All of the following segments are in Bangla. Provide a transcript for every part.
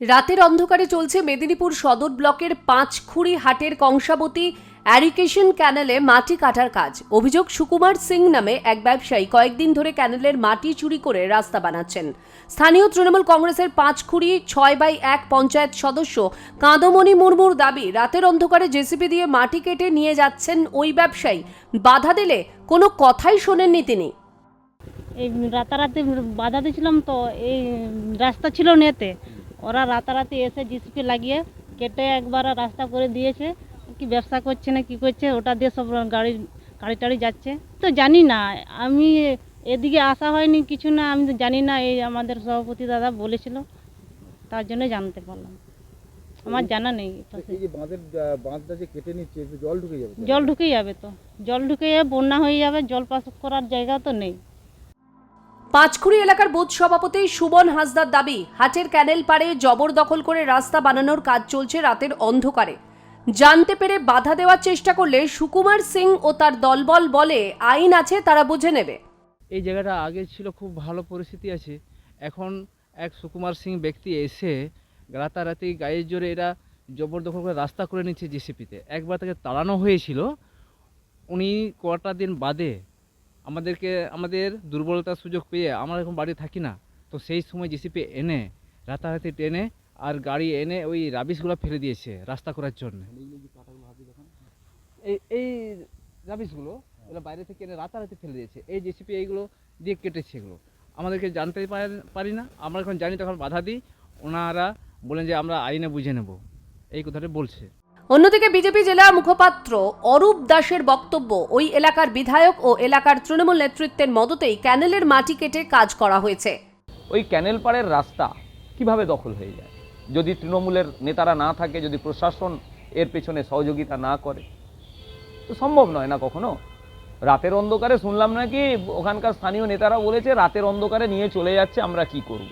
রাতের অন্ধকারে চলছে মেদিনীপুর সদর ব্লকের পাঁচখুড়ি হাটের কংসাবতী অ্যারিকেশন ক্যানেলে মাটি কাটার কাজ। অভিযোগ, সুকুমার সিং নামে এক ব্যবসায়ী কয়েকদিন ধরে ক্যানেলের মাটি চুরি করে রাস্তা বানাচ্ছেন। স্থানীয় তৃণমূল কংগ্রেসের পাঁচখুড়ি ছয় বাই এক পঞ্চায়েত সদস্য কাঁদমণি মুর্মুর দাবি, রাতের অন্ধকারে জেসিপি দিয়ে মাটি কেটে নিয়ে যাচ্ছেন ওই ব্যবসায়ী। বাধা দিলে কোনো কথাই শোনেননি তিনি। এই রাতারাতি বাধা দিয়েছিলাম তো, এই রাস্তা ছিল নেতে। ওরা রাতারাতি এসে জিসিপি লাগিয়ে কেটে একবার রাস্তা করে দিয়েছে। কি ব্যবসা করছে না কি করছে ওটা দিয়ে সব গাড়ি গাড়ি টাড়ি যাচ্ছে। তো জানি না আমি এদিকে আসা হয়নি কিছু না আমি তো জানি না এই আমাদের সভাপতি দাদা বলেছিল তার জন্য জানতে পারলাম। আমার জানা নেই। জল ঢুকে যাবে তো? জল ঢুকে যাবে বন্যা হয়ে যাবে জল পাস করার জায়গা তো নেই। পাঁচখুড়ি এলাকার বুথ সভাপতি সুবন হাসদার দাবি, হাটের ক্যানেল পাড়ে জবরদখল করে রাস্তা বানানোর কাজ চলছে রাতের অন্ধকারে। জানতে পেরে বাধা দেওয়ার চেষ্টা করলে সুকুমার সিং ও তার দলবল বলে আইন আছে, তারা বুঝে নেবে। এই জায়গাটা আগে ছিল খুব ভালো পরিস্থিতি আছে। এখন এক সুকুমার সিং ব্যক্তি এসে রাতারাতি গায়ের জোরে এরা জবরদখল করে রাস্তা করে নিচ্ছে জিসিপিতে একবার তাকে তাড়ানো হয়েছিল। উনি কটা দিন বাদে আমাদেরকে, আমাদের দুর্বলতার সুযোগ পেয়ে আমরা এখন বাড়ি থাকি না। তো সেই সময় জিসিপি এনে, রাতারাতি টেনে আর গাড়ি এনে ওই রাবিশগুলো ফেলে দিয়েছে রাস্তা করার জন্য। এই এই রাবিশগুলো এগুলো বাইরে থেকে এনে রাতারাতি ফেলে দিয়েছে। এই জেসিপি এইগুলো দিয়ে কেটেছে এগুলো। আমাদেরকে জানতে পার- পারি না। আমরা এখন জানি তখন বাধা দিই। ওনারা বলেন যে আমরা আইনে বুঝে নেব। এই কথাটা বলছে। অন্যদিকে বিজেপি জেলা মুখপাত্র অরূপ দাসের বক্তব্য ওই এলাকার বিধায়ক ও এলাকার তৃণমূল নেতৃত্বের মদতেই ক্যানেলের মাটি কেটে কাজ করা হয়েছে। ওই ক্যানেল পাড়ের রাস্তা কীভাবে দখল হয়ে যায়? যদি তৃণমূলের নেতারা না থাকে যদি প্রশাসন এর পেছনে সহযোগিতা না করে? তো সম্ভব নয় না কখনো? রাতের অন্ধকারে শুনলাম নাকি ওখানকার স্থানীয় নেতারা বলেছে রাতের অন্ধকারে নিয়ে চলে যাচ্ছে আমরা কি করব।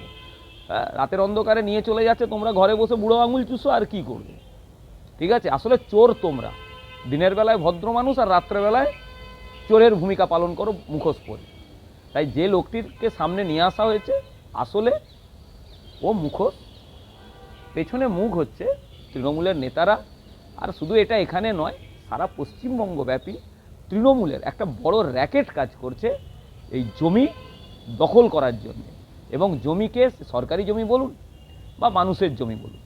হ্যাঁ, রাতের অন্ধকারে নিয়ে চলে যাচ্ছে তোমরা ঘরে বসে বুড়ো আঙুল চুষো আর কি করবে? ঠিক আছে? আসলে চোর তোমরা। দিনের বেলায় ভদ্র মানুষ আর রাত্রেবেলায় চোরের ভূমিকা পালন করো মুখোশ পরে। তাই যে লোকটিকে সামনে নিয়ে আসা হয়েছে, আসলে ও মুখোশ, পেছনে মুখ হচ্ছে তৃণমূলের নেতারা। আর শুধু এটা এখানে নয়, সারা পশ্চিমবঙ্গ ব্যাপী তৃণমূলের একটা বড় র্যাকেট কাজ করছে এই জমি দখল করার জন্য। এবং জমিকে সরকারি জমি বলুন বা মানুষের জমি বলুন,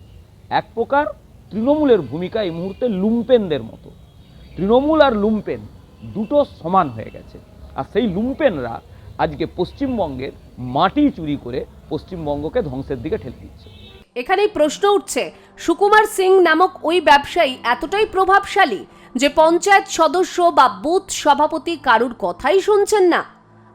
এক প্রকার তৃণমূলের ভূমিকা এই মুহূর্তে লুম্পেনদের মতো। তৃণমূল আর লুম্পেন দুটো সমান হয়ে গেছে। আর সেই লুম্পেনরা আজকে পশ্চিমবঙ্গের মাটি চুরি করে পশ্চিমবঙ্গকে ধ্বংসের দিকে ঠেলে দিচ্ছে। এখানেই প্রশ্ন উঠছে, সুকুমার সিং নামক ওই ব্যবসায়ী এতটাই প্রভাবশালী যে পঞ্চায়েত সদস্য বা বুথ সভাপতি কারুর কথাই শুনছেন না।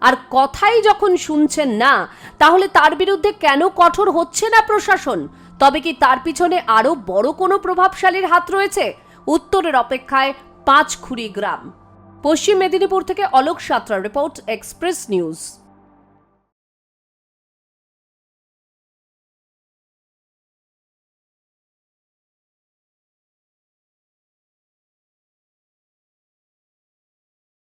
আর কথাই যখন শুনছেন না, তাহলে তার বিরুদ্ধে কেন কঠোর হচ্ছে না প্রশাসন? তবে কি তার পিছনে আরও বড় কোনো প্রভাবশালীর হাত রয়েছে? উত্তরের অপেক্ষায় পাঁচখুড়ি গ্রাম। পশ্চিম মেদিনীপুর থেকে Alok Santra report, Express News.